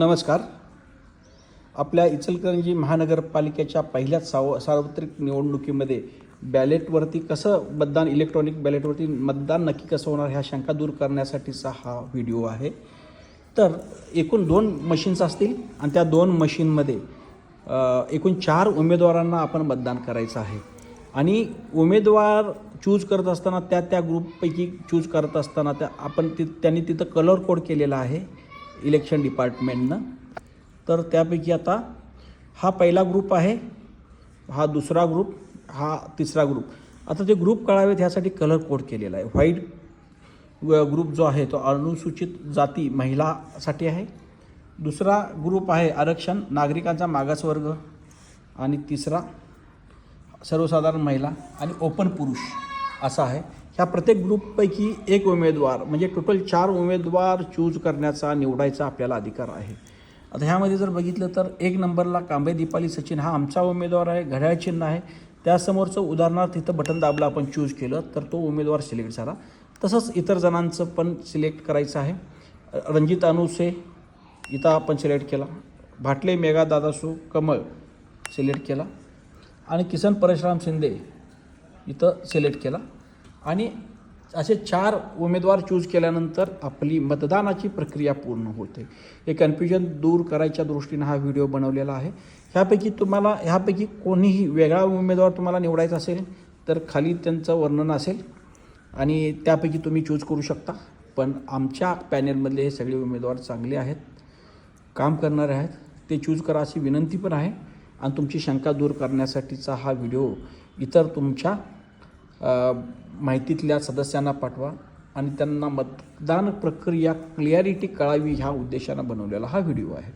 नमस्कार. आपल्या इचलकरंजी महानगरपालिकेच्या पहिल्याच साव सार्वत्रिक निवडणुकीमध्ये बॅलेटवरती कसं मतदान इलेक्ट्रॉनिक बॅलेटवरती मतदान नक्की कसं होणार ह्या शंका दूर करण्यासाठीचा हा व्हिडिओ आहे. तर एकूण दोन मशीन्स असतील आणि त्या दोन मशीनमध्ये एकूण चार उमेदवारांना आपण मतदान करायचं आहे. आणि उमेदवार चूज करत असताना त्या त्या ग्रुपपैकी चूज करत असताना त्या आपण ति त्यांनी तिथं कलर कोड केलेला आहे. इलेक्शन डिपार्टमेंटनं तर त्यापैकी आता हा पहिला ग्रुप आहे हा दुसरा ग्रुप हा तिसरा ग्रुप आता ते ग्रुप कळावेत ह्यासाठी कलर कोड केलेला आहे. व्हाईट ग्रुप जो आहे तो अनुसूचित जाती महिलासाठी आहे. दुसरा ग्रुप आहे आरक्षण नागरिकांचा मागासवर्ग आणि तिसरा सर्वसाधारण महिला आणि ओपन पुरुष असा आहे. ह्या प्रत्येक ग्रुपपैकी एक उमेदवार म्हणजे टोटल चार उमेदवार चूज करण्याचा निवडायचा आपल्याला अधिकार आहे. आता ह्यामध्ये जर बघितलं तर एक नंबरला कांबे दीपाली सचिन हा आमचा उमेदवार आहे घड्याळ चिन्ह आहे. त्यासमोरचं उदाहरणार्थ इथं बटन दाबलं आपण चूज केलं तर तो उमेदवार सिलेक्ट झाला. तसंच इतर जणांचं पण सिलेक्ट करायचं आहे. रणजित अनुसे इथं आपण सिलेक्ट केला. भाटले मेघा दादासू कमळ सिलेक्ट केला. आणि किसन परशुराम शिंदे इथं सिलेक्ट केला. आणि असे चार उमेदवार चूज केल्यानंतर आपली मतदानाची प्रक्रिया पूर्ण होते. हे कन्फ्युजन दूर करायच्या दृष्टीनं हा व्हिडिओ बनवलेला आहे. ह्यापैकी तुम्हाला ह्यापैकी कोणीही वेगळा उमेदवार तुम्हाला निवडायचा असेल तर खाली त्यांचं वर्णन असेल. आणि त्यापैकी तुम्ही चूज करू शकता. पण आमच्या पॅनेलमधले हे सगळे उमेदवार चांगले आहेत. काम करणारे आहेत. ते चूज करा अशी विनंती पण आहे. आणि तुमची शंका दूर करण्यासाठीचा हा व्हिडिओ इतर तुमच्या माहितीतल्या सदस्यांना पाठवा आणि त्यांना मतदान प्रक्रिया क्लियारिटी कळावी ह्या उद्देशानं बनवलेला हा व्हिडिओ आहे.